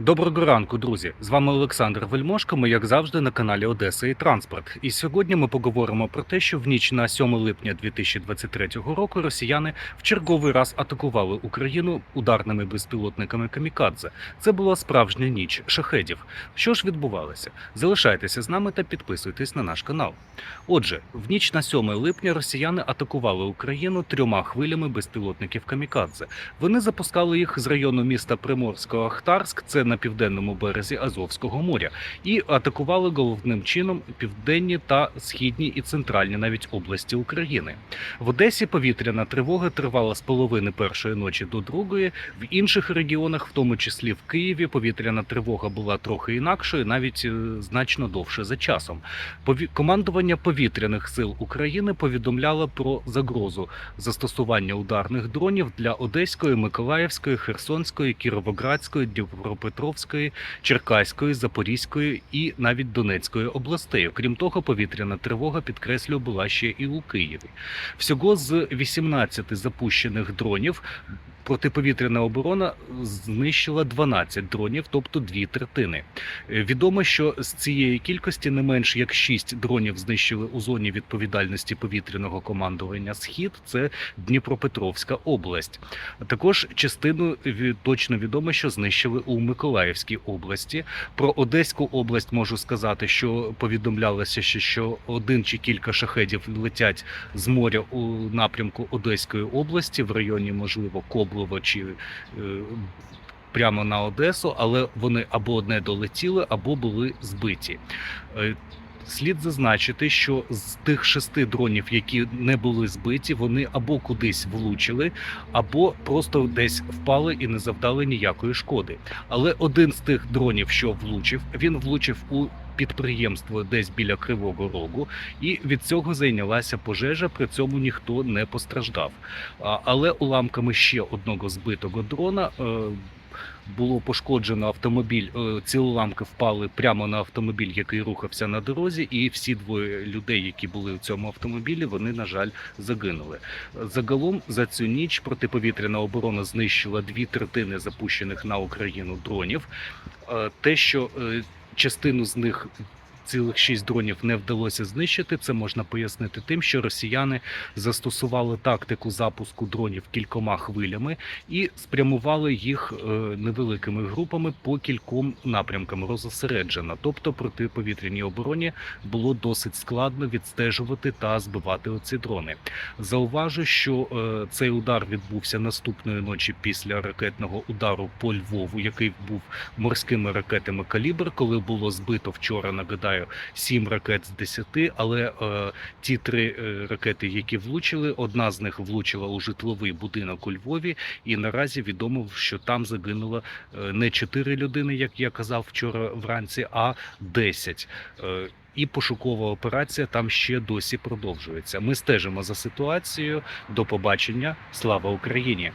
Доброго ранку, друзі! З вами Олександр Вельмошко. Ми, як завжди, на каналі Одеса і Транспорт. І сьогодні ми поговоримо про те, що в ніч на 7 липня 2023 року росіяни в черговий раз атакували Україну ударними безпілотниками Камікадзе. Це була справжня ніч шахедів. Що ж відбувалося? Залишайтеся з нами та підписуйтесь на наш канал. Отже, в ніч на 7 липня росіяни атакували Україну трьома хвилями безпілотників Камікадзе. Вони запускали їх з району міста Приморсько-Ахтарськ, це на південному березі Азовського моря, і атакували головним чином південні та східні і центральні навіть області України. В Одесі повітряна тривога тривала з половини першої ночі до другої. В інших регіонах, в тому числі в Києві, повітряна тривога була трохи інакшою, навіть е, значно довше за часом. Командування повітряних сил України повідомляло про загрозу застосування ударних дронів для Одеської, Миколаївської, Херсонської, Кіровоградської, Дніпропетровської, Черкаської, Запорізької і навіть Донецької областей. Крім того, повітряна тривога підкреслюю була ще і у Києві. Всього з 18 запущених дронів. Протиповітряна оборона знищила 12 дронів, тобто дві третини. Е, Відомо, що з цієї кількості не менш як 6 дронів знищили у зоні відповідальності повітряного командування Схід. Це Дніпропетровська область. Також частину точно відомо, що знищили у Миколаївській області. Про Одеську область можу сказати, що повідомлялося, що один чи кілька шахедів летять з моря у напрямку Одеської області, в районі, можливо, Коблова чи е, прямо на Одесу, але вони або не долетіли, або були збиті. Е, Слід зазначити, що з тих шести дронів, які не були збиті, вони або кудись влучили, або просто десь впали і не завдали ніякої шкоди. Але один з тих дронів, що влучив, він влучив у підприємство десь біля Кривого Рогу, і від цього зайнялася пожежа. При цьому ніхто не постраждав. Але уламками ще одного збитого дрона. е, Було пошкоджено автомобіль. е, Ці уламки впали прямо на автомобіль, який рухався на дорозі, і всі двоє людей, які були в цьому автомобілі, вони на жаль загинули. Загалом за цю ніч протиповітряна оборона знищила дві третини запущених на Україну дронів. Е, Те, що частину з них. Цілих шість дронів не вдалося знищити. Це можна пояснити тим, що росіяни застосували тактику запуску дронів кількома хвилями і спрямували їх е, невеликими групами по кільком напрямкам розосереджено. Тобто протиповітряній обороні було досить складно відстежувати та збивати оці дрони. Зауважу, що е, цей удар відбувся наступної ночі після ракетного удару по Львову, який був морськими ракетами калібр, коли було збито вчора. Нагадаю, сім ракет з 10, але е, ті три е, ракети, які влучили, одна з них влучила у житловий будинок у Львові, і наразі відомо, що там загинуло е, не 4 людини, як я казав вчора вранці, а 10. Е, і пошукова операція там ще досі продовжується. Ми стежимо за ситуацією. До побачення. Слава Україні!